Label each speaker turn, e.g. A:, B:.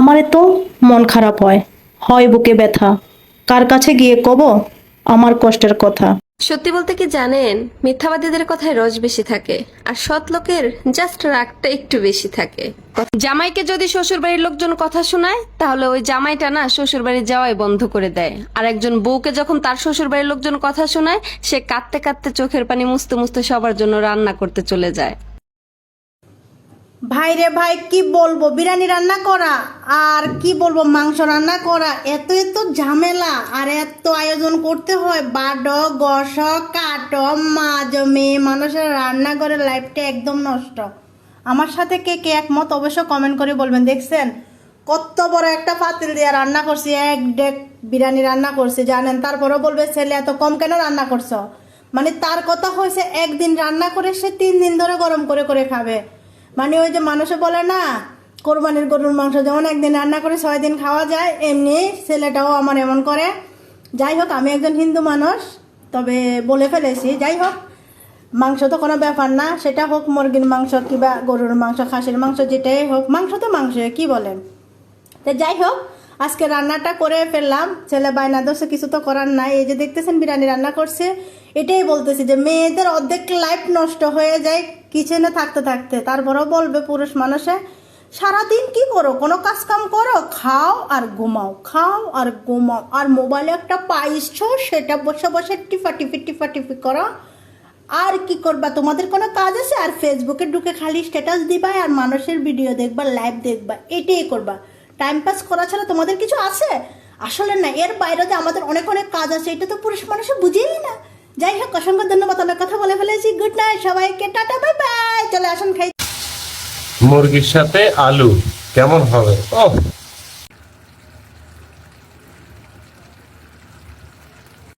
A: আমারে তো মন খারাপ হয়। হয় বুকে ব্যথা। কার কাছে গিয়ে কব? আমার কষ্টের কথা।
B: সত্যি বলতে কি জানেন, মিথ্যাবাদীদের কথায় রস বেশি থাকে, আর সৎ লোকের জাস্ট রাগটা একটু বেশি থাকে। জামাইকে যদি শ্বশুর বাড়ির লোকজন কথা শোনায়, তাহলে ওই জামাইটা না শ্বশুর বাড়ি যাওয়াই বন্ধ করে দেয়। আর একজন বউকে যখন তার শ্বশুর বাড়ির লোকজন কথা শোনায়, সে কাঁদতে কাঁদতে চোখের পানি মুছতে মুছতে সবার জন্য রান্না করতে চলে যায়।
C: ভাই রে ভাই, কি বলব? বিরিয়ানি রান্না করা, আর কি বলব? মাংস রান্না করা, এত এত ঝামেলা, আর এত আয়োজন করতে হয়। বাডো গস কাট মাজ মেয়ে মানুষের রান্নাঘরের লাইফটা একদম নষ্ট। আমার সাথে কে কে একমত অবশ্য কমেন্ট করে বলবেন, দেখছেন? কত বড় একটা পাতিল দিয়ে রান্না করছি, এক ডেক বিরিয়ানি রান্না করছি, জানেন? তারপরেও বলবে, ছেলে, এত কম কেন রান্না করছ? মানে তার কথা হয়েছে, একদিন রান্না করে সে তিন দিন ধরে গরম করে করে খাবে। মানে ওই যে মানুষে বলে না, কোরবানির গরুর মাংস যেমন একদিন রান্না করে ছয় দিন খাওয়া যায়, এমনি ছেলেটাও আমার এমন করে। যাই হোক, আমি একজন হিন্দু মানুষ, তবে বলে ফেলেছি। যাই হোক, মাংস তো কোনো ব্যাপার না, সেটা হোক মুরগির মাংস কিংবা গরুর মাংস, খাসির মাংস, যেটাই হোক, মাংস তো মাংস, কি বলেন? তো যাই হোক, আজকে রান্নাটা করে ফেললাম, ছেলে বায়না দোষে কিছু তো করার নাই। এই যে দেখতেছেন, বিরিয়ানি রান্না করছে, এটাই বলতেছি যে মেয়েদের অর্ধেক লাইফ নষ্ট হয়ে যায়। কিচেনে থাকতে থাকতে। তারপরেও বলবে পুরুষ মানুষে, সারাদিন কি করো? কোনো কাজ কাম করো? খাও আর ঘুমাও, খাও আর ঘুমাও। আর মোবাইলে একটা পাইছো, সেটা বসে বসে টিফা টিপি টিফা টিপি করো। আর কি করবা? তোমাদের কোনো কাজ আছে? আর ফেসবুকে ঢুকে খালি স্ট্যাটাস দিবা আর মানুষের ভিডিও দেখবা লাইভ দেখবা, এটাই করবা। টাইম পাস করা ছাড়া তোমাদের কিছু আছে? আসলে না, এর বাইরে আমাদের অনেক অনেক কাজ আছে, এটা তো পুরুষ মানুষে বুঝেই না। যাই হোক অসংখ্য ধন্যবাদ অনেক কথা বলে ফেলেছি। গুড নাইট সবাইকে। টাটা বাই বাই চলে আসুন খাই
D: মুরগির সাথে আলু, কেমন হবে? ও